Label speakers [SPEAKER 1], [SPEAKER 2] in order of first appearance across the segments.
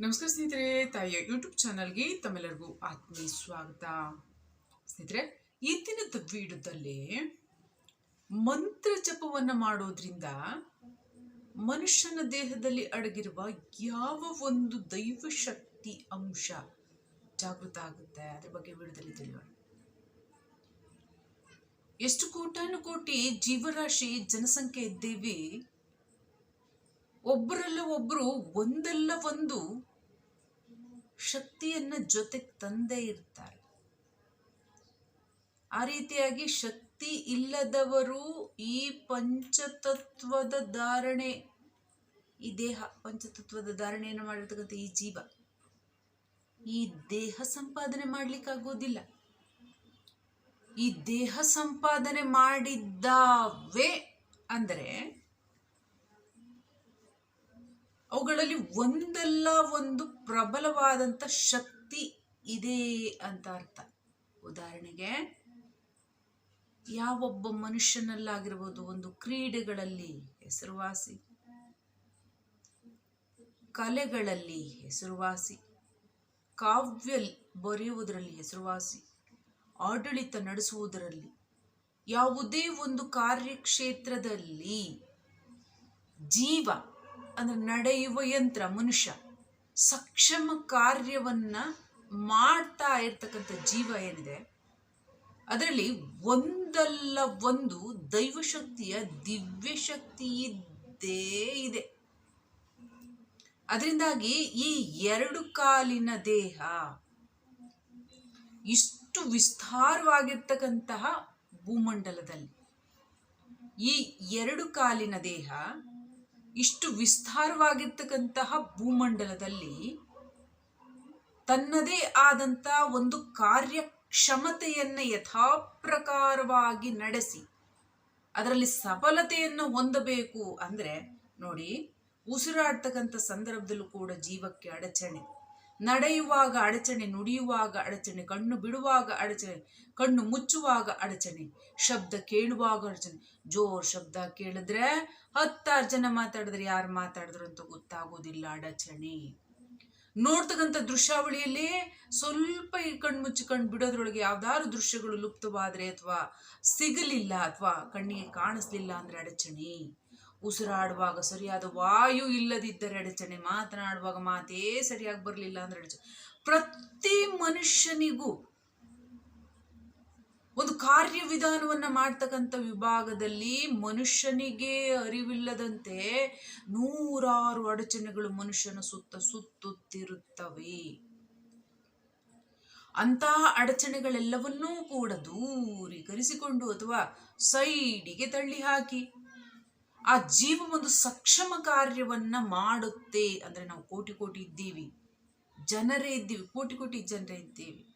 [SPEAKER 1] ನಮಸ್ಕಾರ ಸ್ನೇಹಿತರೆ, ತಾಯಿಯ ಯೂಟ್ಯೂಬ್ ಚಾನಲ್ಗೆ ತಮ್ಮೆಲ್ಲರಿಗೂ ಆತ್ಮೀಯ ಸ್ವಾಗತ. ಸ್ನೇಹಿತರೆ ಇವತ್ತಿನ ವಿಡಿಯೋದಲ್ಲಿ ಮಂತ್ರ ಜಪವನ್ನು ಮಾಡೋದ್ರಿಂದ ಮನುಷ್ಯನ ದೇಹದಲ್ಲಿ ಅಡಗಿರುವ ಯಾವ ಒಂದು ದೈವ ಶಕ್ತಿ ಅಂಶ ಜಾಗೃತ ಆಗುತ್ತೆ, ಅದ್ರ ಬಗ್ಗೆ ವಿಡಿಯೋದಲ್ಲಿ ತಿಳಿಯೋಣ. ಎಷ್ಟು ಕೋಟಾನು ಕೋಟಿ ಜೀವರಾಶಿ ಜನಸಂಖ್ಯೆ ಇದ್ದೇವೆ ಒಬ್ಬರಲ್ಲ ಒಬ್ಬರು ಒಂದಲ್ಲ ಒಂದು ಶಕ್ತಿಯನ್ನ ಜೊತೆಗೆ ತಂದೇ ಇರ್ತಾರೆ. ಆ ರೀತಿಯಾಗಿ ಶಕ್ತಿ ಇಲ್ಲದವರು ಈ ಪಂಚತತ್ವದ ಧಾರಣೆ, ಈ ದೇಹ, ಪಂಚತತ್ವದ ಧಾರಣೆಯನ್ನು ಮಾಡಿರ್ತಕ್ಕಂಥ ಈ ಜೀವ, ಈ ದೇಹ ಸಂಪಾದನೆ ಮಾಡಲಿಕ್ಕಾಗೋದಿಲ್ಲ. ಈ ದೇಹ ಸಂಪಾದನೆ ಮಾಡಿದ್ದಾವೆ ಅಂದರೆ ಅವುಗಳಲ್ಲಿ ಒಂದಲ್ಲ ಒಂದು ಪ್ರಬಲವಾದಂಥ ಶಕ್ತಿ ಇದೆ ಅಂತ ಅರ್ಥ. ಉದಾಹರಣೆಗೆ, ಯಾವೊಬ್ಬ ಮನುಷ್ಯನಲ್ಲಾಗಿರ್ಬೋದು, ಒಂದು ಕ್ರೀಡೆಗಳಲ್ಲಿ ಹೆಸರುವಾಸಿ, ಕಲೆಗಳಲ್ಲಿ ಹೆಸರುವಾಸಿ, ಕಾವ್ಯ ಬರೆಯುವುದರಲ್ಲಿ ಹೆಸರುವಾಸಿ, ಆಡಳಿತ ನಡೆಸುವುದರಲ್ಲಿ, ಯಾವುದೇ ಒಂದು ಕಾರ್ಯಕ್ಷೇತ್ರದಲ್ಲಿ ಜೀವ ಅಂದ್ರೆ ನಡೆಯುವ ಯಂತ್ರ, ಮನುಷ್ಯ ಸಕ್ಷಮ ಕಾರ್ಯವನ್ನ ಮಾಡ್ತಾ ಇರ್ತಕ್ಕಂಥ ಜೀವ ಏನಿದೆ, ಅದರಲ್ಲಿ ಒಂದಲ್ಲ ಒಂದು ದೈವಶಕ್ತಿಯ ದಿವ್ಯ ಶಕ್ತಿ ಇದ್ದೇ ಇದೆ. ಅದರಿಂದಾಗಿ ಈ ಎರಡು ಕಾಲಿನ ದೇಹ ಇಷ್ಟು ವಿಸ್ತಾರವಾಗಿರ್ತಕ್ಕಂತಹ ಭೂಮಂಡಲದಲ್ಲಿ ಈ ಎರಡು ಕಾಲಿನ ದೇಹ ಇಷ್ಟು ವಿಸ್ತಾರವಾಗಿರ್ತಕ್ಕಂತಹ ಭೂಮಂಡಲದಲ್ಲಿ ತನ್ನದೇ ಆದಂಥ ಒಂದು ಕಾರ್ಯಕ್ಷಮತೆಯನ್ನು ಯಥಾಪ್ರಕಾರವಾಗಿ ನಡೆಸಿ ಅದರಲ್ಲಿ ಸಫಲತೆಯನ್ನು ಹೊಂದಬೇಕು. ಅಂದರೆ ನೋಡಿ, ಉಸಿರಾಡ್ತಕ್ಕಂಥ ಸಂದರ್ಭದಲ್ಲೂ ಕೂಡ ಜೀವಕ್ಕೆ ಅಡಚಣೆ. ನಡೆಯುವಾಗ ಅಡಚಣೆ, ನುಡಿಯುವಾಗ ಅಡಚಣೆ, ಕಣ್ಣು ಬಿಡುವಾಗ ಅಡಚಣೆ, ಕಣ್ಣು ಮುಚ್ಚುವಾಗ ಅಡಚಣೆ, ಶಬ್ದ ಕೇಳುವಾಗ ಅಡಚಣೆ. ಜೋರ್ ಶಬ್ದ ಕೇಳಿದ್ರೆ ಹತ್ತಾರು ಜನ ಮಾತಾಡಿದ್ರೆ ಯಾರು ಮಾತಾಡಿದ್ರು ಅಂತ ಗೊತ್ತಾಗೋದಿಲ್ಲ ಅಡಚಣೆ. ನೋಡ್ತಕ್ಕಂಥ ದೃಶ್ಯಾವಳಿಯಲ್ಲಿ ಸ್ವಲ್ಪ ಈ ಕಣ್ಣು ಮುಚ್ಚಿ ಕಣ್ಣು ಬಿಡೋದ್ರೊಳಗೆ ಯಾವ್ದಾದ್ರು ದೃಶ್ಯಗಳು ಲುಪ್ತವಾದ್ರೆ ಅಥವಾ ಸಿಗಲಿಲ್ಲ ಅಥವಾ ಕಣ್ಣಿಗೆ ಕಾಣಿಸ್ಲಿಲ್ಲ ಅಂದ್ರೆ ಅಡಚಣೆ. ಉಸಿರಾಡುವಾಗ ಸರಿಯಾದ ವಾಯು ಇಲ್ಲದಿದ್ದರೆ ಅಡಚಣೆ, ಮಾತನಾಡುವಾಗ ಮಾತೇ ಸರಿಯಾಗಿ ಬರಲಿಲ್ಲ ಅಂದ್ರೆ ಅಡಚಣೆ ಪ್ರತಿ ಮನುಷ್ಯನಿಗೂ ಒಂದು ಕಾರ್ಯವಿಧಾನವನ್ನು ಮಾಡ್ತಕ್ಕಂಥ ವಿಭಾಗದಲ್ಲಿ ಮನುಷ್ಯನಿಗೆ ಅರಿವಿಲ್ಲದಂತೆ ನೂರಾರು ಅಡಚಣೆಗಳು ಮನುಷ್ಯನ ಸುತ್ತ ಸುತ್ತುತ್ತಿರುತ್ತವೆ. ಅಂತಹ ಅಡಚಣೆಗಳೆಲ್ಲವನ್ನೂ ಕೂಡ ದೂರೀಕರಿಸಿಕೊಂಡು ಅಥವಾ ಸೈಡಿಗೆ ತಳ್ಳಿ ಹಾಕಿ ಆ ಜೀವ ಒಂದು ಸಕ್ಷಮ ಕಾರ್ಯವನ್ನ ಮಾಡುತ್ತೆ ಅಂದ್ರೆ ನಾವು ಕೋಟಿ ಕೋಟಿ ಇದ್ದೀವಿ. ಜನರೇ ಇದ್ದೀವಿ, ಕೋಟಿ ಕೋಟಿ ಜನರೇ ಇದ್ದೀವಿ.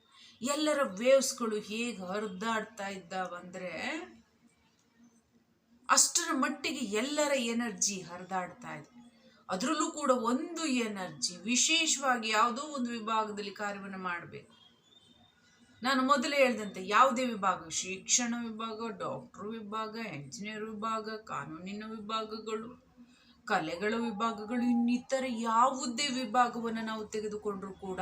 [SPEAKER 1] ಎಲ್ಲರ ವೇವ್ಸ್ಗಳು ಹೇಗೆ ಹರಿದಾಡ್ತಾ ಇದ್ದಾವಂದ್ರೆ ಅಷ್ಟರ ಮಟ್ಟಿಗೆ ಎಲ್ಲರ ಎನರ್ಜಿ ಹರಿದಾಡ್ತಾ ಇದೆ. ಅದರಲ್ಲೂ ಕೂಡ ಒಂದು ಎನರ್ಜಿ, ವಿಶೇಷವಾಗಿ ಯಾವುದೋ ಒಂದು ವಿಭಾಗದಲ್ಲಿ ಕಾರ್ಯವನ್ನು ಮಾಡಬೇಕು. ನಾನು ಮೊದಲೇ ಹೇಳಿದಂತೆ, ಯಾವುದೇ ವಿಭಾಗ, ಶಿಕ್ಷಣ ವಿಭಾಗ, ಡಾಕ್ಟರ್ ವಿಭಾಗ, ಎಂಜಿನಿಯರ್ ವಿಭಾಗ, ಕಾನೂನಿನ ವಿಭಾಗಗಳು, ಕಲೆಗಳ ವಿಭಾಗಗಳು, ಇನ್ನಿತರ ಯಾವುದೇ ವಿಭಾಗವನ್ನು ನಾವು ತೆಗೆದುಕೊಂಡರೂ ಕೂಡ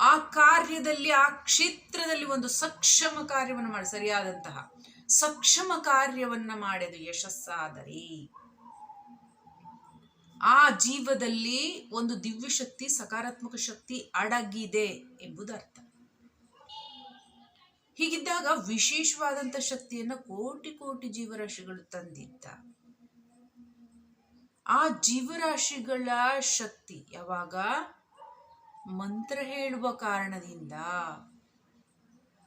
[SPEAKER 1] ಆ ಕಾರ್ಯದಲ್ಲಿ, ಆ ಕ್ಷೇತ್ರದಲ್ಲಿ ಒಂದು ಸಕ್ಷಮ ಕಾರ್ಯವನ್ನು ಮಾಡಿ, ಸರಿಯಾದಂತಹ ಸಕ್ಷಮ ಕಾರ್ಯವನ್ನ ಮಾಡಿದ ಯಶಸ್ಸಾದರೆ ಆ ಜೀವದಲ್ಲಿ ಒಂದು ದಿವ್ಯ ಶಕ್ತಿ ಸಕಾರಾತ್ಮಕ ಶಕ್ತಿ ಅಡಗಿದೆ ಎಂಬುದರ್ಥ. ಹೀಗಿದ್ದಾಗ ವಿಶೇಷವಾದಂಥ ಶಕ್ತಿಯನ್ನು ಕೋಟಿ ಕೋಟಿ ಜೀವರಾಶಿಗಳು ತಂದಿದ್ದ. ಆ ಜೀವರಾಶಿಗಳ ಶಕ್ತಿ ಯಾವಾಗ? ಮಂತ್ರ ಹೇಳುವ ಕಾರಣದಿಂದ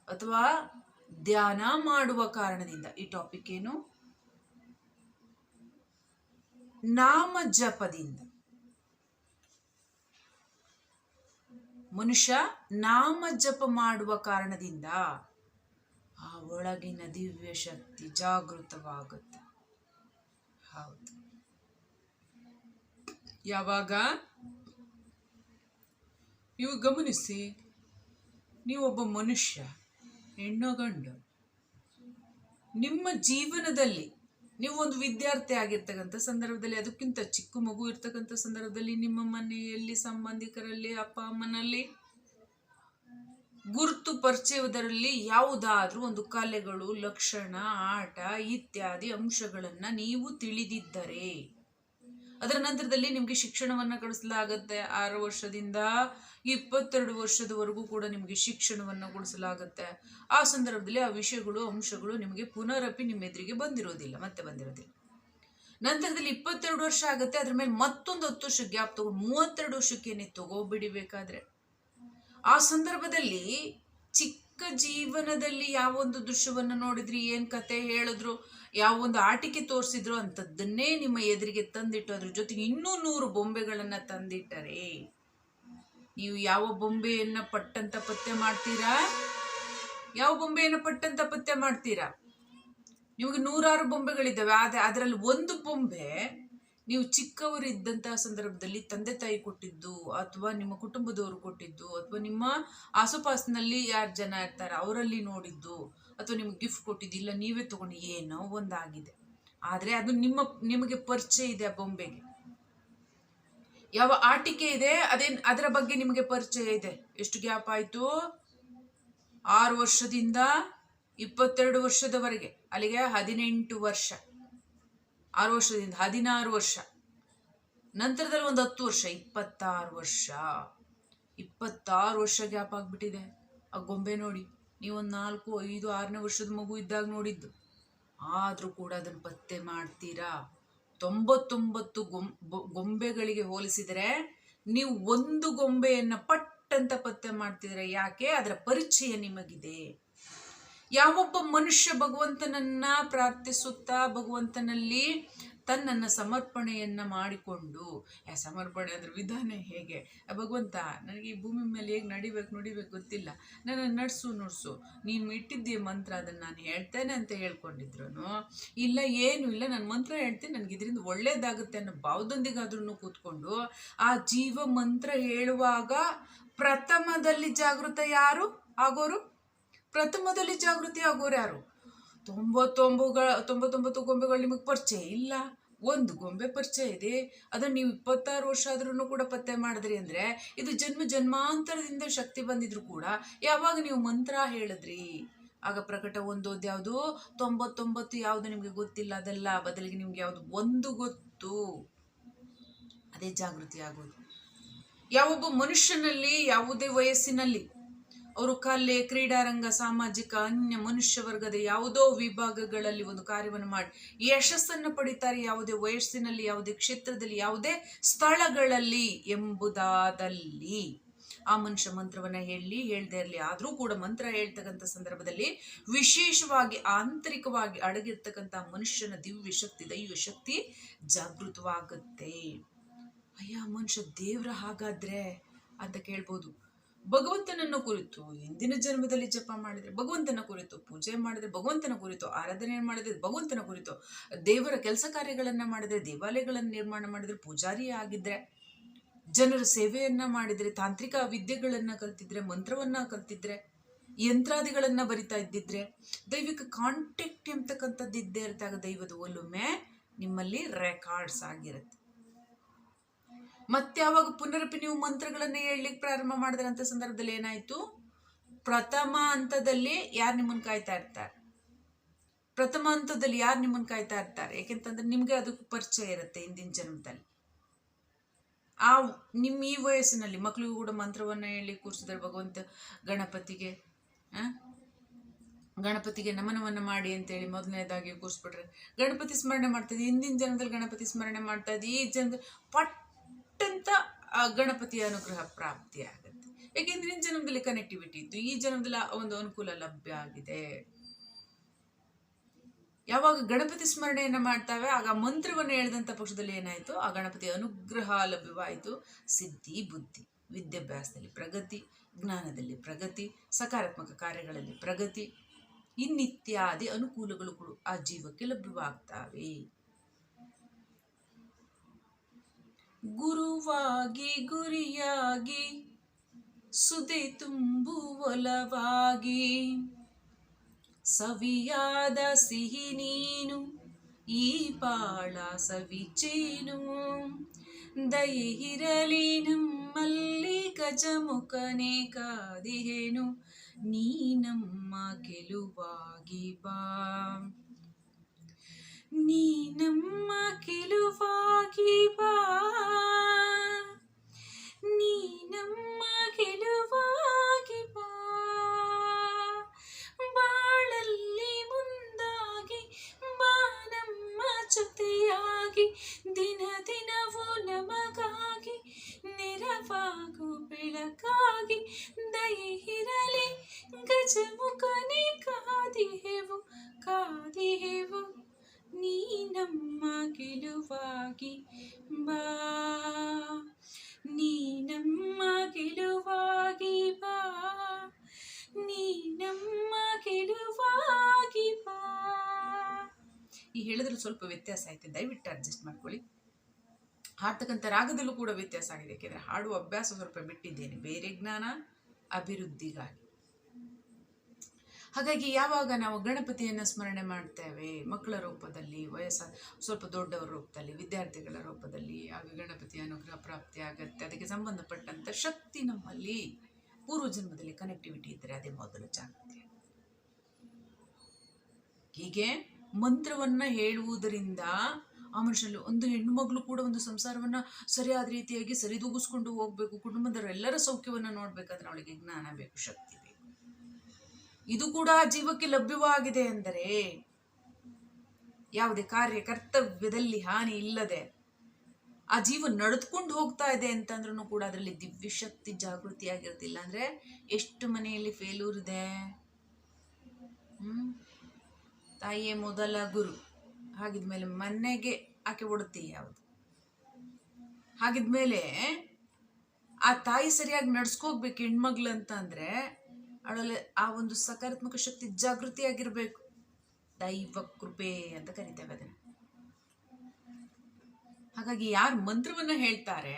[SPEAKER 1] ಅಥವಾ ಧ್ಯಾನ ಮಾಡುವ ಕಾರಣದಿಂದ. ಈ ಟಾಪಿಕ್ ಏನು? ನಾಮ ಜಪದಿಂದ. ಮನುಷ್ಯ ನಾಮ ಜಪ ಮಾಡುವ ಕಾರಣದಿಂದ ಆ ಒಳಗಿನ ದಿವ್ಯ ಶಕ್ತಿ ಜಾಗೃತವಾಗುತ್ತೆ. ಹೌದು. ಯಾವಾಗ? ನೀವು ಗಮನಿಸಿ, ನೀವೊಬ್ಬ ಮನುಷ್ಯ, ಹೆಣ್ಣು ಗಂಡು, ನಿಮ್ಮ ಜೀವನದಲ್ಲಿ ನೀವು ಒಂದು ವಿದ್ಯಾರ್ಥಿ ಆಗಿರ್ತಕ್ಕಂಥ ಸಂದರ್ಭದಲ್ಲಿ, ಅದಕ್ಕಿಂತ ಚಿಕ್ಕ ಮಗು ಇರ್ತಕ್ಕಂಥ ಸಂದರ್ಭದಲ್ಲಿ ನಿಮ್ಮ ಮನೆಯಲ್ಲಿ, ಸಂಬಂಧಿಕರಲ್ಲಿ, ಅಪ್ಪ ಅಮ್ಮನಲ್ಲಿ ಗುರುತು ಪರಿಚಯದರಲ್ಲಿ ಯಾವುದಾದ್ರೂ ಒಂದು ಕಲೆಗಳು, ಲಕ್ಷಣ, ಆಟ ಇತ್ಯಾದಿ ಅಂಶಗಳನ್ನ ನೀವು ತಿಳಿದಿದ್ದರೆ, ಅದರ ನಂತರದಲ್ಲಿ ನಿಮಗೆ ಶಿಕ್ಷಣವನ್ನ ಕೊಡಿಸಲಾಗತ್ತೆ ಆರು ವರ್ಷದಿಂದ ಇಪ್ಪತ್ತೆರಡು ವರ್ಷದವರೆಗೂ ಕೂಡ ನಿಮಗೆ ಶಿಕ್ಷಣವನ್ನ ಕೊಡಿಸಲಾಗತ್ತೆ. ಆ ಸಂದರ್ಭದಲ್ಲಿ ಆ ವಿಷಯಗಳು, ಅಂಶಗಳು ನಿಮಗೆ ಪುನರಪಿ ನಿಮ್ಮ ಎದುರಿಗೆ ಬಂದಿರೋದಿಲ್ಲ, ಮತ್ತೆ ಬಂದಿರೋದಿಲ್ಲ. ನಂತರದಲ್ಲಿ ಇಪ್ಪತ್ತೆರಡು ವರ್ಷ ಆಗುತ್ತೆ, ಅದ್ರ ಮೇಲೆ ಮತ್ತೊಂದು ಹತ್ತು ವರ್ಷ ಗ್ಯಾಪ್ ತಗೊಂಡು ಮೂವತ್ತೆರಡು ವರ್ಷಕ್ಕೆ ತಗೋಬಿಡಿ ಬೇಕಾದ್ರೆ. ಆ ಸಂದರ್ಭದಲ್ಲಿ ಚಿಕ್ಕ ಜೀವನದಲ್ಲಿ ಯಾವೊಂದು ದೃಶ್ಯವನ್ನು ನೋಡಿದ್ರಿ, ಏನ್ ಕತೆ ಹೇಳಿದ್ರು, ಯಾವೊಂದು ಆಟಿಕೆ ತೋರಿಸಿದ್ರು ಅಂಥದ್ದನ್ನೇ ನಿಮ್ಮ ಎದುರಿಗೆ ತಂದಿಟ್ಟು ಅದ್ರ ಜೊತೆಗೆ ಇನ್ನೂ ನೂರು ಬೊಂಬೆಗಳನ್ನ ತಂದಿಟ್ಟರೆ, ನೀವು ಯಾವ ಬೊಂಬೆಯನ್ನ ಪಟ್ಟಂತ ಪತ್ತೆ ಮಾಡ್ತೀರಾ? ಯಾವ ಬೊಂಬೆಯನ್ನು ಪಟ್ಟಂತ ಪತ್ತೆ ಮಾಡ್ತೀರಾ? ನಿಮಗೆ ನೂರಾರು ಬೊಂಬೆಗಳಿದ್ದಾವೆ, ಆದರೆ ಅದರಲ್ಲಿ ಒಂದು ಬೊಂಬೆ ನೀವು ಚಿಕ್ಕವರಿದ್ದಂತಹ ಸಂದರ್ಭದಲ್ಲಿ ತಂದೆ ತಾಯಿ ಕೊಟ್ಟಿದ್ದು ಅಥವಾ ನಿಮ್ಮ ಕುಟುಂಬದವರು ಕೊಟ್ಟಿದ್ದು ಅಥವಾ ನಿಮ್ಮ ಆಸುಪಾಸಿನಲ್ಲಿ ಯಾರು ಜನ ಇರ್ತಾರೆ ಅವರಲ್ಲಿ ನೋಡಿದ್ದು ಅಥವಾ ನಿಮ್ಗೆ ಗಿಫ್ಟ್ ಕೊಟ್ಟಿದ್ದು, ಇಲ್ಲ ನೀವೇ ತೊಗೊಂಡು ಏನೋ ಒಂದಾಗಿದೆ. ಆದರೆ ಅದು ನಿಮ್ಮ, ನಿಮಗೆ ಪರಿಚಯ ಇದೆ ಆ ಬೊಂಬೆಗೆ. ಯಾವ ಆಟಿಕೆ ಇದೆ, ಅದೇ ಅದರ ಬಗ್ಗೆ ನಿಮಗೆ ಪರಿಚಯ ಇದೆ. ಎಷ್ಟು ಗ್ಯಾಪ್ ಆಯಿತು? ಆರು ವರ್ಷದಿಂದ ಇಪ್ಪತ್ತೆರಡು ವರ್ಷದವರೆಗೆ, ಅಲ್ಲಿಗೆ ಹದಿನೆಂಟು ವರ್ಷ. ಆರು ವರ್ಷದಿಂದ ಹದಿನಾರು ವರ್ಷ. ನಂತರದಲ್ಲಿ ಒಂದು ಹತ್ತು ವರ್ಷ, ಇಪ್ಪತ್ತಾರು ವರ್ಷ. ಇಪ್ಪತ್ತಾರು ವರ್ಷ ಗ್ಯಾಪ್ ಆಗಿಬಿಟ್ಟಿದೆ. ಆ ಗೊಂಬೆ ನೋಡಿ. ನೀವೊಂದು ನಾಲ್ಕು, ಐದು, ಆರನೇ ವರ್ಷದ ಮಗು ಇದ್ದಾಗ ನೋಡಿದ್ದು. ಆದರೂ ಕೂಡ ಅದನ್ನು ಪತ್ತೆ ಮಾಡ್ತೀರಾ? ತೊಂಬತ್ತೊಂಬತ್ತು ಗೊಂಬೆಗಳಿಗೆ ಹೋಲಿಸಿದರೆ ನೀವು ಒಂದು ಗೊಂಬೆಯನ್ನು ಪಟ್ಟಂತ ಪತ್ತೆ ಮಾಡ್ತಿದ್ರೆ ಯಾಕೆ? ಅದರ ಪರಿಚಯ ನಿಮಗಿದೆ. ಯಾವೊಬ್ಬ ಮನುಷ್ಯ ಭಗವಂತನನ್ನ ಪ್ರಾರ್ಥಿಸುತ್ತಾ ಭಗವಂತನಲ್ಲಿ ತನ್ನನ್ನು ಸಮರ್ಪಣೆಯನ್ನ ಮಾಡಿಕೊಂಡು, ಆ ಸಮರ್ಪಣೆ ಅದ್ರ ವಿಧಾನ ಹೇಗೆ? ಭಗವಂತ, ನನಗೆ ಈ ಭೂಮಿ ಮೇಲೆ ಹೇಗೆ ನಡಿಬೇಕು ನಡಿಬೇಕು ಗೊತ್ತಿಲ್ಲ. ನನ್ನ ನಡ್ಸು, ನುಡ್ಸು. ನೀನು ಇಟ್ಟಿದ್ದೀಯ ಮಂತ್ರ, ಅದನ್ನು ನಾನು ಹೇಳ್ತೇನೆ ಅಂತ ಹೇಳ್ಕೊಂಡಿದ್ರು ಇಲ್ಲ, ಏನು ಇಲ್ಲ, ನಾನು ಮಂತ್ರ ಹೇಳ್ತೀನಿ. ನನಗೆ ಇದರಿಂದ ಒಳ್ಳೇದಾಗುತ್ತೆ ಅನ್ನೋ ಭಾವದೊಂದಿಗಾದ್ರೂ ಕೂತ್ಕೊಂಡು, ಆ ಜೀವ ಮಂತ್ರ ಹೇಳುವಾಗ ಪ್ರಥಮದಲ್ಲಿ ಜಾಗೃತ ಯಾರು? ಆಗೋರು? ಪ್ರಥಮದಲ್ಲಿ ಜಾಗೃತಿ ಆಗೋರು ಯಾರು? ತೊಂಬತ್ತೊಂಬುಗಳ, ತೊಂಬತ್ತೊಂಬತ್ತು ಗೊಂಬೆಗಳು ನಿಮಗೆ ಪರಿಚಯ ಇಲ್ಲ. ಒಂದು ಗೊಂಬೆ ಪರಿಚಯ ಇದೆ. ಅದನ್ನು ನೀವು ಇಪ್ಪತ್ತಾರು ವರ್ಷ ಆದ್ರೂ ಕೂಡ ಪತ್ತೆ ಮಾಡಿದ್ರಿ ಅಂದರೆ ಇದು ಜನ್ಮ ಜನ್ಮಾಂತರದಿಂದ ಶಕ್ತಿ ಬಂದಿದ್ರು ಕೂಡ ಯಾವಾಗ ನೀವು ಮಂತ್ರ ಹೇಳಿದ್ರಿ? ಆಗ ಪ್ರಕಟ ಒಂದೋದು ಯಾವುದು? ತೊಂಬತ್ತೊಂಬತ್ತು ಯಾವುದು ನಿಮಗೆ ಗೊತ್ತಿಲ್ಲ. ಅದೆಲ್ಲ ಬದಲಿಗೆ ನಿಮ್ಗೆ ಯಾವುದು? ಒಂದು ಗೊತ್ತು. ಅದೇ ಜಾಗೃತಿ ಆಗೋದು. ಯಾವೊಬ್ಬ ಮನುಷ್ಯನಲ್ಲಿ, ಯಾವುದೇ ವಯಸ್ಸಿನಲ್ಲಿ ಅವರು ಕಲೆ, ಕ್ರೀಡಾರಂಗ, ಸಾಮಾಜಿಕ, ಅನ್ಯ ಮನುಷ್ಯ ವರ್ಗದ ಯಾವುದೋ ವಿಭಾಗಗಳಲ್ಲಿ ಒಂದು ಕಾರ್ಯವನ್ನು ಮಾಡಿ, ಯಶಸ್ಸನ್ನು ಪಡಿತಾರೆ ಯಾವುದೇ ವಯಸ್ಸಿನಲ್ಲಿ, ಯಾವುದೇ ಕ್ಷೇತ್ರದಲ್ಲಿ, ಯಾವುದೇ ಸ್ಥಳಗಳಲ್ಲಿ ಎಂಬುದಾದಲ್ಲಿ. ಆ ಮನುಷ್ಯ ಮಂತ್ರವನ್ನ ಹೇಳಿ, ಹೇಳದೇ ಇರಲಿ, ಆದರೂ ಕೂಡ ಮಂತ್ರ ಹೇಳ್ತಕ್ಕಂಥ ಸಂದರ್ಭದಲ್ಲಿ ವಿಶೇಷವಾಗಿ ಆಂತರಿಕವಾಗಿ ಅಡಗಿರ್ತಕ್ಕಂಥ ಮನುಷ್ಯನ ದಿವ್ಯ ಶಕ್ತಿ, ದೈವ ಶಕ್ತಿ ಜಾಗೃತವಾಗುತ್ತೆ. ಅಯ್ಯ, ಮನುಷ್ಯ ದೇವ್ರ ಹಾಗಾದ್ರೆ ಅಂತ ಕೇಳ್ಬೋದು. ಭಗವಂತನನ್ನು ಕುರಿತು, ಹಿಂದಿನ ಜನ್ಮದಲ್ಲಿ ಜಪ ಮಾಡಿದ್ರೆ ಭಗವಂತನ ಕುರಿತು, ಪೂಜೆ ಮಾಡಿದ್ರೆ ಭಗವಂತನ ಕುರಿತು, ಆರಾಧನೆ ಮಾಡಿದ್ರೆ ಭಗವಂತನ ಕುರಿತು, ದೇವರ ಕೆಲಸ ಕಾರ್ಯಗಳನ್ನು ಮಾಡಿದ್ರೆ, ದೇವಾಲಯಗಳನ್ನು ನಿರ್ಮಾಣ ಮಾಡಿದ್ರೆ, ಪೂಜಾರಿ ಆಗಿದ್ರೆ, ಜನರ ಸೇವೆಯನ್ನ ಮಾಡಿದ್ರೆ, ತಾಂತ್ರಿಕ ವಿದ್ಯೆಗಳನ್ನ ಕಲ್ತಿದ್ರೆ, ಮಂತ್ರವನ್ನ ಕಲ್ತಿದ್ರೆ, ಯಂತ್ರಾದಿಗಳನ್ನ ಬರಿತಾ ಇದ್ದಿದ್ರೆ, ದೈವಿಕ ಕಾಂಟ್ಯಾಕ್ಟ್ ಎಂಬತಕ್ಕಂಥದ್ದು ಇದ್ದೇ ಇರ್ತಾಗ ದೈವದ ಒಲುಮೆ ನಿಮ್ಮಲ್ಲಿ ರೆಕಾರ್ಡ್ಸ್ ಆಗಿರುತ್ತೆ. ಮತ್ತೆ ಯಾವಾಗ ಪುನರಪಿ ನೀವು ಮಂತ್ರಗಳನ್ನ ಹೇಳಲಿಕ್ಕೆ ಪ್ರಾರಂಭ ಮಾಡಿದ್ರಂತ ಸಂದರ್ಭದಲ್ಲಿ ಏನಾಯ್ತು? ಪ್ರಥಮ ಹಂತದಲ್ಲಿ ಯಾರು ನಿಮ್ಮನ್ನು ಕಾಯ್ತಾ ಇರ್ತಾರೆ? ಪ್ರಥಮ ಹಂತದಲ್ಲಿ ಯಾರು ನಿಮ್ಮನ್ನು ಕಾಯ್ತಾ ಇರ್ತಾರೆ? ಯಾಕೆಂತಂದ್ರೆ ನಿಮ್ಗೆ ಅದಕ್ಕೆ ಪರಿಚಯ ಇರುತ್ತೆ ಹಿಂದಿನ ಜನ್ಮದಲ್ಲಿ. ಆ ನಿಮ್ಮ ಈ ವಯಸ್ಸಿನಲ್ಲಿ ಮಕ್ಕಳಿಗೂ ಕೂಡ ಮಂತ್ರವನ್ನ ಹೇಳಿ ಕೂರಿಸಿದ್ರೆ ಭಗವಂತ ಗಣಪತಿಗೆ? ಗಣಪತಿಗೆ ನಮನವನ್ನ ಮಾಡಿ ಅಂತೇಳಿ ಮೊದಲನೇದಾಗಿ ಕೂರಿಸ್ಬಿಟ್ರೆ, ಗಣಪತಿ ಸ್ಮರಣೆ ಮಾಡ್ತದೆ ಹಿಂದಿನ ಜನ್ಮದಲ್ಲಿ ಗಣಪತಿ ಸ್ಮರಣೆ ಮಾಡ್ತಾ ಇದ್ದೀವಿ ಈ ಜನ್ಮದಲ್ಲಿ ಪಟ್ಟಂತ ಗಣಪತಿಯ ಅನುಗ್ರಹ ಪ್ರಾಪ್ತಿ ಆಗುತ್ತೆ. ಯಾಕೆ ಹಿಂದಿನ ಜನ್ಮದಲ್ಲಿ ಕನೆಕ್ಟಿವಿಟಿ ಇತ್ತು. ಈ ಜನ್ಮದಲ್ಲಿ ಒಂದು ಅನುಕೂಲ ಲಭ್ಯ ಆಗಿದೆ. ಯಾವಾಗ ಗಣಪತಿ ಸ್ಮರಣೆಯನ್ನು ಮಾಡ್ತಾವೆ, ಆಗ ಮಂತ್ರವನ್ನು ಹೇಳಿದಂಥ ಪಕ್ಷದಲ್ಲಿ ಏನಾಯಿತು? ಆ ಗಣಪತಿ ಅನುಗ್ರಹ ಲಭ್ಯವಾಯಿತು. ಸಿದ್ಧಿ, ಬುದ್ಧಿ, ವಿದ್ಯಾಭ್ಯಾಸದಲ್ಲಿ ಪ್ರಗತಿ, ಜ್ಞಾನದಲ್ಲಿ ಪ್ರಗತಿ, ಸಕಾರಾತ್ಮಕ ಕಾರ್ಯಗಳಲ್ಲಿ ಪ್ರಗತಿ ಇನ್ನಿತ್ಯಾದಿ ಅನುಕೂಲಗಳು ಕೂಡ ಆ ಜೀವಕ್ಕೆ ಲಭ್ಯವಾಗ್ತವೆ. ಗುರುವಾಗಿ ಗುರಿಯಾಗಿ, ಸುದೆ ತುಂಬು ಒಲವಾಗಿ. ಸವಿಯಾದ ಸಿಹಿ ನೀನು, ಈ ಪಾಳ ಸವಿಚೇನು. ದಯೆ ಇರಲಿ ನಮ್ಮಲ್ಲಿ ಗಜಮುಖನೇ ಕಾದಿಹೇನು, ನೀ ನಮ್ಮ ಗೆಲುವಾಗಿ ಬಾ. ಗಜಮುಖನೇ ಕಾದಿಹೆವು ಕಾದಿಹೆವು ನೀ ನಮ್ಮ ಗೆಲುವಾಗಿ ಬಾ ನೀ ನಮ್ಮ ಗೆಲುವಾಗಿ ಬಾ ನೀ ನಮ್ಮ ಗೆಲುವಾಗಿ ಬಾ ಈ ಹೇಳಿದ್ರೆ ಸ್ವಲ್ಪ ವ್ಯತ್ಯಾಸ ಆಯ್ತು ದಯವಿಟ್ಟು ಅಡ್ಜಸ್ಟ್ ಮಾಡ್ಕೊಳ್ಳಿ. ಹಾಡ್ತಕ್ಕಂಥ ರಾಗದಲ್ಲೂ ಕೂಡ ವ್ಯತ್ಯಾಸ ಆಗಿದೆ. ಯಾಕೆಂದರೆ ಹಾಡುವ ಅಭ್ಯಾಸ ಸ್ವಲ್ಪ ಬಿಟ್ಟಿದ್ದೇನೆ ಬೇರೆ ಜ್ಞಾನ, ಅಭಿವೃದ್ಧಿಗಾಗಿ. ಹಾಗಾಗಿ ಯಾವಾಗ ನಾವು ಗಣಪತಿಯನ್ನು ಸ್ಮರಣೆ ಮಾಡ್ತೇವೆ, ಮಕ್ಕಳ ರೂಪದಲ್ಲಿ, ವಯಸ್ಸ ಸ್ವಲ್ಪ ದೊಡ್ಡವರ ರೂಪದಲ್ಲಿ, ವಿದ್ಯಾರ್ಥಿಗಳ ರೂಪದಲ್ಲಿ, ಆಗ ಗಣಪತಿಯ ಅನುಗ್ರಹ ಪ್ರಾಪ್ತಿ ಆಗುತ್ತೆ. ಅದಕ್ಕೆ ಸಂಬಂಧಪಟ್ಟಂಥ ಶಕ್ತಿ ನಮ್ಮಲ್ಲಿ ಪೂರ್ವ ಜನ್ಮದಲ್ಲಿ ಕನೆಕ್ಟಿವಿಟಿ ಇದ್ದರೆ ಅದೇ ಮೊದಲು ಜಾಗೃತಿ. ಹೀಗೆ ಮಂತ್ರವನ್ನ ಹೇಳುವುದರಿಂದ ಆ ಮನುಷ್ಯನಲ್ಲಿ ಒಂದು ಹೆಣ್ಣು ಮಗಳು ಕೂಡ ಒಂದು ಸಂಸಾರವನ್ನು ಸರಿಯಾದ ರೀತಿಯಾಗಿ ಸರಿದೂಗಿಸ್ಕೊಂಡು ಹೋಗಬೇಕು. ಕುಟುಂಬದವರೆಲ್ಲರ ಸೌಖ್ಯವನ್ನು ನೋಡಬೇಕಾದ್ರೆ ಅವಳಿಗೆ ಜ್ಞಾನ ಬೇಕು, ಶಕ್ತಿ ಇದು ಕೂಡ ಜೀವಕ್ಕೆ ಲಭ್ಯವಾಗಿದೆ ಎಂದರೆ ಯಾವುದೇ ಕಾರ್ಯ ಕರ್ತವ್ಯದಲ್ಲಿ ಹಾನಿ ಇಲ್ಲದೆ ಆ ಜೀವ ನಡೆದುಕೊಂಡು ಹೋಗ್ತಾ ಇದೆ ಅಂತಂದ್ರೂ ಕೂಡ ಅದರಲ್ಲಿ ದಿವ್ಯಶಕ್ತಿ ಜಾಗೃತಿಯಾಗಿರ್ತಿಲ್ಲ ಅಂದ್ರೆ ಎಷ್ಟು ಮನೆಯಲ್ಲಿ ಫೇಲೂರ್ ಇದೆ? ಹ್ಮ್? ತಾಯಿಯೇ ಮೊದಲ ಗುರು. ಹಾಗಿದ್ಮೇಲೆ ಮನೆಗೆ ಆಕೆ ಒಡತಿ ಯಾವುದು? ಹಾಗಿದ್ಮೇಲೆ ಆ ತಾಯಿ ಸರಿಯಾಗಿ ನಡ್ಸ್ಕೋಗ್ಬೇಕು ಹೆಣ್ಮಗ್ಳು ಅಂತ ಅಂದ್ರೆ ಅವಳಲ್ಲಿ ಆ ಒಂದು ಸಕಾರಾತ್ಮಕ ಶಕ್ತಿ ಜಾಗೃತಿಯಾಗಿರಬೇಕು. ದೈವ ಕೃಪೆ ಅಂತ ಕರಿತೇವೆ ಅದನ್ನ. ಹಾಗಾಗಿ ಯಾರು ಮಂತ್ರವನ್ನ ಹೇಳ್ತಾರೆ,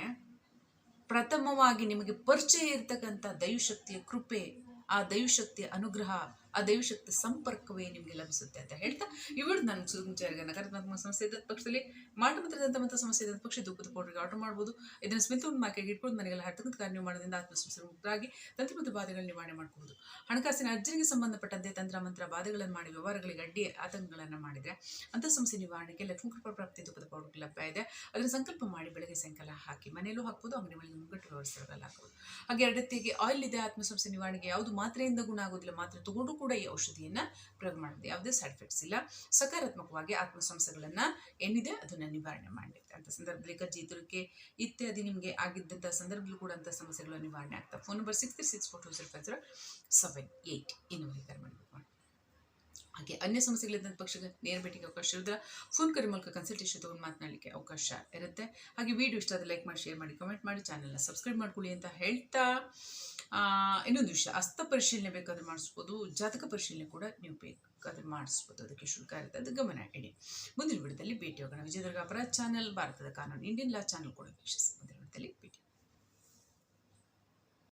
[SPEAKER 1] ಪ್ರಥಮವಾಗಿ ನಿಮಗೆ ಪರಿಚಯ ಇರ್ತಕ್ಕಂಥ ದೈವಶಕ್ತಿಯ ಕೃಪೆ, ಆ ದೈವಶಕ್ತಿಯ ಅನುಗ್ರಹ ಆ ದೈವಶಕ್ತಿ ಸಂಪರ್ಕವೇ ನಿಮಗೆ ಲಭಿಸುತ್ತೆ ಅಂತ ಹೇಳ್ತಾ ಇವರು ನನ್ನ ಸುಂಚಾರಿಗ ನಕಾರಾತ್ಮಕ ಸಮಸ್ಯೆ ಇದ್ದ ಪಕ್ಷದಲ್ಲಿ ಮಾಟ ಮಂತ್ರದಂತ ಮತ್ತು ಸಮಸ್ಯೆ ಇದ್ದ ಪಕ್ಷ ದುಃಖದ ಪೌಡರ್ಗೆ ಆರ್ಡರ್ ಮಾಡ್ಬೋದು. ಇದನ್ನು ಸ್ಮಿತ್ ಒಂದು ಮಾರ್ಕೆಟ್ ಇಟ್ಕೊಂಡು ಮನೆಗೆಲ್ಲ ಹರ್ತಕ್ಕಂಥ ಕಾರ್ಯ ಮಾಡೋದ್ರಿಂದ ಆತ್ಮಸಂಸ್ಥೆ ಮುಕ್ತರಾಗಿ ತಂತ್ರ ಮತ್ತು ಬಾಧೆಗಳನ್ನು ನಿವಾರಣೆ ಮಾಡ್ಕೋಬಹುದು ಹಣಕಾಸಿನ ಅರ್ಜನೆಗೆ ಸಂಬಂಧಪಟ್ಟಂತೆ ತಂತ್ರ ಮಂತ್ರ ಬಾಧೆಗಳನ್ನು ಮಾಡಿ ವ್ಯವಹಾರಗಳಿಗೆ ಅಡ್ಡಿ ಆತಂಕಗಳನ್ನು ಮಾಡಿದರೆ ಅಂಥ ಸಮಸ್ಯೆ ನಿವಾರಣೆಗೆ ಲಕ್ಷ್ಮೀ ಕೃಪಾ ಪ್ರಾಪ್ತಿ ದುಃಖದ ಪೌಡರ್ ಲಭ್ಯ ಇದೆ. ಅದನ್ನು ಸಂಕಲ್ಪ ಮಾಡಿ ಬೆಳಗ್ಗೆ ಸಾಯಂಕಾಲ ಹಾಕಿ ಮನೆಯಲ್ಲೂ ಹಾಕ್ಬೋದು, ಅಂಗಡಿ ಮನೆಗೆ ಮುಂಗಟ್ಟು ವ್ಯವಸ್ಥೆಗಳಲ್ಲಿ ಹಾಕ್ಬೋದು. ಹಾಗೆ ಎರಡತ್ತಿಗೆ ಆಯಿಲ್ ಇದೆ ಆತ್ಮಸಮಸ್ಯೆ ನಿವಾರಣೆಗೆ ಯಾವುದು ಮಾತ್ರೆಯಿಂದ ಗುಣ ಆಗೋದಿಲ್ಲ ಮಾತ್ರೆ ತಗೊಂಡು ಕೂಡ ಈ ಔಷಧಿಯನ್ನು ಪ್ರಯೋಗ ಮಾಡೋದು ಯಾವುದೇ ಸೈಡ್ ಎಫೆಕ್ಟ್ಸ್ ಇಲ್ಲ. ಸಕಾರಾತ್ಮಕವಾಗಿ ಆತ್ಮ ಸಮಸ್ಯೆಗಳನ್ನ ಏನಿದೆ ಅದನ್ನು ನಿವಾರಣೆ ಮಾಡಲಿಕ್ಕೆ ಅಂತ ಸಂದರ್ಭದಲ್ಲಿ ಕಜ್ಜಿ ತುರಿಕೆ ಇತ್ಯಾದಿ ನಿಮಗೆ ಆಗಿದ್ದಂಥ ಸಂದರ್ಭದಲ್ಲಿ ಕೂಡ ಅಂಥ ಸಮಸ್ಯೆಗಳು ನಿವಾರಣೆ ಆಗ್ತವೆ. Phone number six three six four two zero five zero seven eight ಇನ್ನೂರಿಗೆ ಕರೆ ಮಾಡಬೇಕು ಹಾಗೆ ಅನ್ಯ ಸಮಸ್ಯೆಗಳಿದ್ದಂಥ ಪಕ್ಷಕ್ಕೆ ನೇರ ಭೇಟಿಗೆ ಅವಕಾಶ ಇರೋದ್ರ ಫೋನ್ ಕರೆ ಮೂಲಕ ಕನ್ಸಲ್ಟೇಷನ್ ತೊಗೊಂಡು ಮಾತನಾಡಲಿಕ್ಕೆ ಅವಕಾಶ ಇರುತ್ತೆ. ಹಾಗೆ ವಿಡಿಯೋ ಇಷ್ಟ ಆದರೆ ಲೈಕ್ ಮಾಡಿ ಶೇರ್ ಮಾಡಿ ಕಮೆಂಟ್ ಮಾಡಿ ಚಾನಲ್ನ ಸಬ್ಸ್ಕ್ರೈಬ್ ಮಾಡ್ಕೊಳ್ಳಿ ಅಂತ ಹೇಳ್ತಾ ಇನ್ನೊಂದು ವಿಷಯ. ಹಸ್ತ ಪರಿಶೀಲನೆ ಬೇಕಾದ್ರೆ ಮಾಡಿಸ್ಬೋದು, ಜಾತಕ ಪರಿಶೀಲನೆ ಕೂಡ ನೀವು ಬೇಕಾದ್ರೆ ಮಾಡಿಸ್ಬೋದು. ಅದಕ್ಕೆ ಶುಲ್ಕ ಇರುತ್ತೆ. ಅದು ಗಮನ ಇಡಿ. ಮುಂದಿನ ವಿಡಿಯೋದಲ್ಲಿ ಭೇಟಿ ಹೋಗೋಣ ವಿಜಯದುರ್ಗ ಅಪರಾಧ ಚಾನಲ್ ಭಾರತದ ಕಾನೂನು ಇಂಡಿಯನ್ ಲಾ ಚಾನಲ್ ಕೂಡ ವೀಕ್ಷಿಸಿ. ಮುಂದಿನ ವಿಡಿಯೋದಲ್ಲಿ ಭೇಟಿ